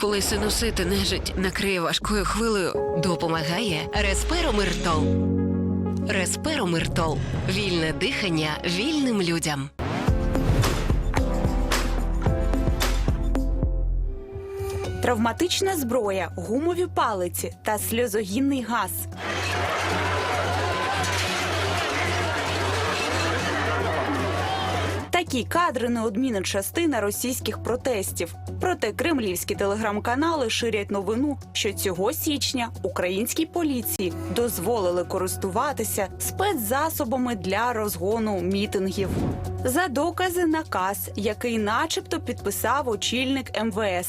Коли синусити нежить накриє важкою хвилею, Допомагає Респиромиртол. Респиромиртол. Вільне дихання вільним людям. Травматична зброя, гумові палиці та сльозогінний газ. Такі кадри неодмінна частина російських протестів. Проте кремлівські телеграм-канали ширять новину, що цього січня українській поліції дозволили користуватися спецзасобами для розгону мітингів. За докази наказ, який, начебто, підписав очільник МВС.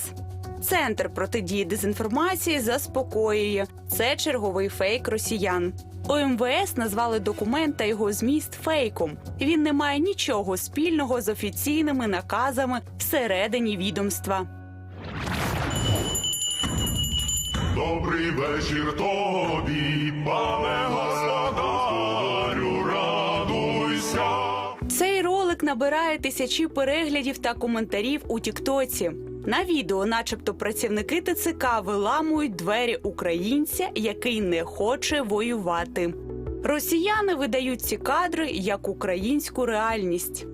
Центр протидії дезінформації заспокоює. Це черговий фейк росіян. У МВС назвали документ та його зміст фейком. Він не має нічого спільного з офіційними наказами всередині відомства. Добрий вечір тобі, пане господарю, радуйся. Цей ролик набирає тисячі переглядів та коментарів у Тіктоці. На відео, начебто, працівники ТЦК виламують двері українця, який не хоче воювати. Росіяни видають ці кадри як українську реальність.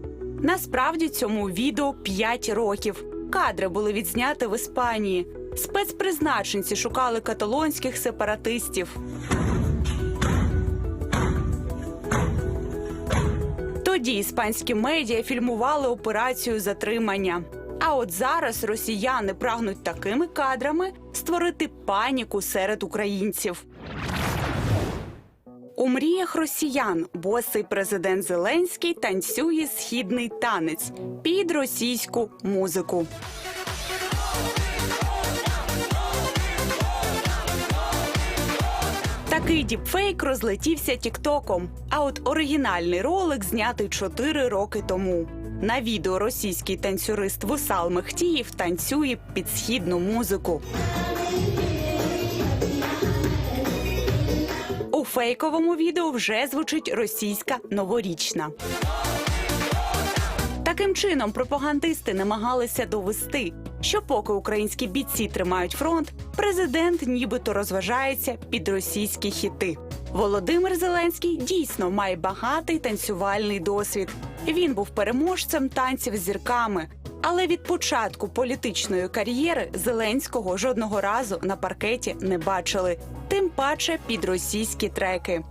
Насправді цьому відео 5 років. Кадри були відзняті в Іспанії. Спецпризначенці шукали каталонських сепаратистів. Тоді іспанські медіа фільмували операцію затримання. А от зараз росіяни прагнуть такими кадрами створити паніку серед українців. У мріях росіян босий президент Зеленський танцює східний танець під російську музику. Такий діпфейк розлетівся тіктоком. А от оригінальний ролик знятий 4 роки тому. На відео російський танцюрист Вусал Мехтіїв танцює під східну музику. У фейковому відео вже звучить російська новорічна. Таким чином пропагандисти намагалися довести, що поки українські бійці тримають фронт, президент нібито розважається під російські хіти. Володимир Зеленський дійсно має багатий танцювальний досвід. Він був переможцем танців зірками. Але від початку політичної кар'єри Зеленського жодного разу на паркеті не бачили, тим паче під російські треки.